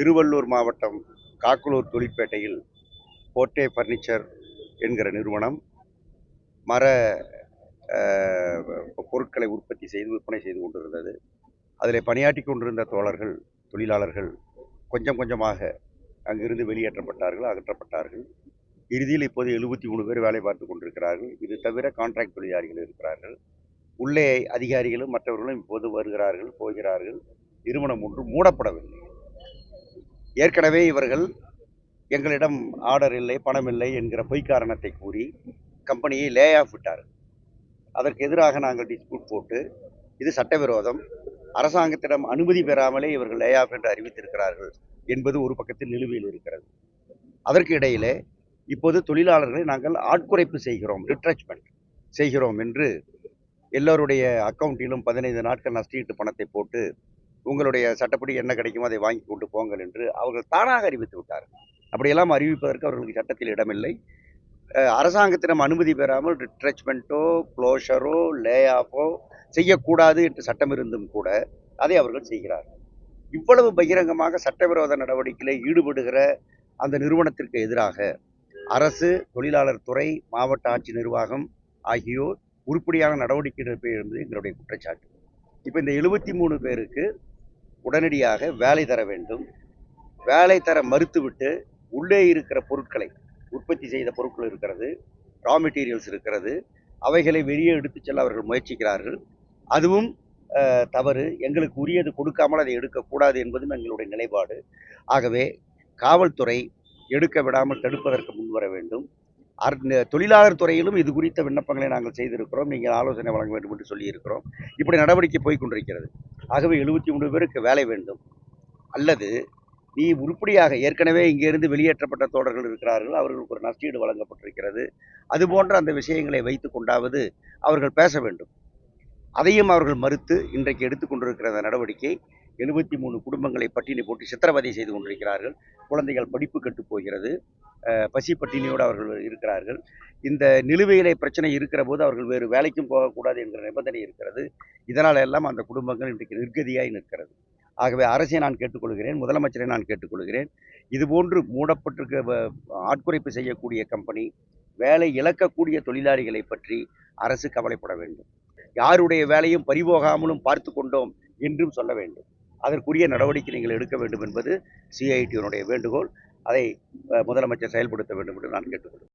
திருவள்ளூர் மாவட்டம் காக்குலூர் தொழிற்பேட்டையில் போர்ட்டே ஃபர்னிச்சர் என்கிற நிறுவனம் மர பொருட்களை உற்பத்தி செய்து விற்பனை செய்து கொண்டிருந்தது. அதில் பணியாற்றி கொண்டிருந்த தோழர்கள் தொழிலாளர்கள் கொஞ்சம் கொஞ்சமாக அங்கிருந்து வெளியேற்றப்பட்டார்கள் அகற்றப்பட்டார்கள். இறுதியில் இப்போது எழுபத்தி மூணு பேர் வேலை பார்த்து கொண்டிருக்கிறார்கள். இது தவிர கான்ட்ராக்ட் தொழிலாளிகள் இருக்கிறார்கள். உள்ளே அதிகாரிகளும் மற்றவர்களும் இப்போது வருகிறார்கள் போகிறார்கள். நிறுவனம் ஒன்று மூடப்படவில்லை. ஏற்கனவே இவர்கள் எங்களிடம் ஆர்டர் இல்லை பணம் இல்லை என்கிற பொய் காரணத்தை கூறி கம்பெனியை லே ஆஃப் விட்டார். அதற்கு எதிராக நாங்கள் டிஸ்பியூட் போட்டு இது சட்டவிரோதம் அரசாங்கத்திடம் அனுமதி பெறாமலே இவர்கள் லே ஆஃப் என்று அறிவித்திருக்கிறார்கள் என்பது ஒரு பக்கத்தில் நிலுவையில் இருக்கிறது. அதற்கு இடையிலே இப்போது தொழிலாளர்களை நாங்கள் ஆட்குறைப்பு செய்கிறோம் ரிட்ரச்மெண்ட் செய்கிறோம் என்று எல்லோருடைய அக்கௌண்ட்டிலும் பதினைந்து நாட்கள் நஷ்டீட்டு பணத்தை போட்டு உங்களுடைய சட்டப்படி என்ன கிடைக்குமோ அதை வாங்கி கொண்டு போங்கள் என்று அவர்கள் தானாக அறிவித்து விட்டார்கள். அப்படியெல்லாம் அறிவிப்பதற்கு அவர்களுக்கு சட்டத்தில் இடமில்லை. அரசாங்கத்திடம் அனுமதி பெறாமல் ரிட்ரெச்மெண்ட்டோ க்ளோஷரோ லே ஆஃபோ செய்யக்கூடாது என்று சட்டம் இருந்தும் கூட அதை அவர்கள் செய்கிறார்கள். இவ்வளவு பகிரங்கமாக சட்டவிரோத நடவடிக்கையில் ஈடுபடுகிற அந்த நிறுவனத்திற்கு எதிராக அரசு தொழிலாளர் துறை மாவட்ட ஆட்சி நிர்வாகம் ஆகியோர் உருப்படியான நடவடிக்கை எடுப்பது எங்களுடைய குற்றச்சாட்டு. இப்போ இந்த எழுபத்தி மூணு பேருக்கு உடனடியாக வேலை தர வேண்டும். வேலை தர மறுத்துவிட்டு உள்ளே இருக்கிற பொருட்களை உற்பத்தி செய்த பொருட்கள் இருக்கிறது ரா மெட்டீரியல்ஸ் இருக்கிறது அவைகளை வெளியே எடுத்துச் செல்ல அவர்கள் முயற்சிக்கிறார்கள். அதுவும் தவறு. எங்களுக்கு உரியது கொடுக்காமல் அதை எடுக்கக்கூடாது என்பதும் எங்களுடைய நிலைப்பாடு. ஆகவே காவல்துறை எடுக்க விடாமல் தடுப்பதற்கு முன்வர வேண்டும். தொழிலாளர் துறையிலும் இது குறித்த விண்ணப்பங்களை நாங்கள் செய்திருக்கிறோம். நீங்கள் ஆலோசனை வழங்க வேண்டும் என்று சொல்லியிருக்கிறோம். இப்படி நடவடிக்கை போய்கொண்டிருக்கிறது ஆகவே எழுபத்தி மூணு பேருக்கு வேலை வேண்டும். அல்லது நீ உருப்படியாக ஏற்கனவே இங்கிருந்து வெளியேற்றப்பட்ட தோழர்கள் இருக்கிறார்கள். அவர்களுக்கு ஒரு நஷ்டீடு வழங்கப்பட்டிருக்கிறது. அதுபோன்ற அந்த விஷயங்களை வைத்து கொண்டாவது அவர்கள் பேச வேண்டும். அதையும் அவர்கள் மறுத்து இன்றைக்கு எடுத்துக்கொண்டிருக்கிற அந்த நடவடிக்கை எழுபத்தி மூணு குடும்பங்களை பட்டினி போட்டு சித்திரவதை செய்து கொண்டிருக்கிறார்கள். குழந்தைகள் படிப்பு கெட்டு போகிறது. பசி பட்டினியோடு அவர்கள் இருக்கிறார்கள். இந்த நிலுவையிலே பிரச்சனை இருக்கிற போது அவர்கள் வேறு வேலைக்கும் போகக்கூடாது என்கிற நிபந்தனை இருக்கிறது. இதனால் எல்லாம் அந்த குடும்பங்கள் இன்றைக்கு நிர்கதியாய் நிற்கிறது. ஆகவே அரசை நான் கேட்டுக்கொள்கிறேன் முதலமைச்சரை நான் கேட்டுக்கொள்கிறேன். இதுபோன்று மூடப்பட்டிருக்க வ- ஆட்குறைப்பு செய்யக்கூடிய கம்பெனி வேலை இழக்கக்கூடிய தொழிலாளிகளை பற்றி அரசு கவலைப்பட வேண்டும். யாருடைய வேலையும் பறிபோகாமலும் பார்த்து கொண்டோம் என்றும் சொல்ல வேண்டும். அதற்குரிய நடவடிக்கை நீங்கள் எடுக்க வேண்டும் என்பது சிஐடியினுடைய வேண்டுகோள். அதை முதலமைச்சர் செயல்படுத்த வேண்டும் என்று நான் கேட்டுக்கொள்கிறேன்.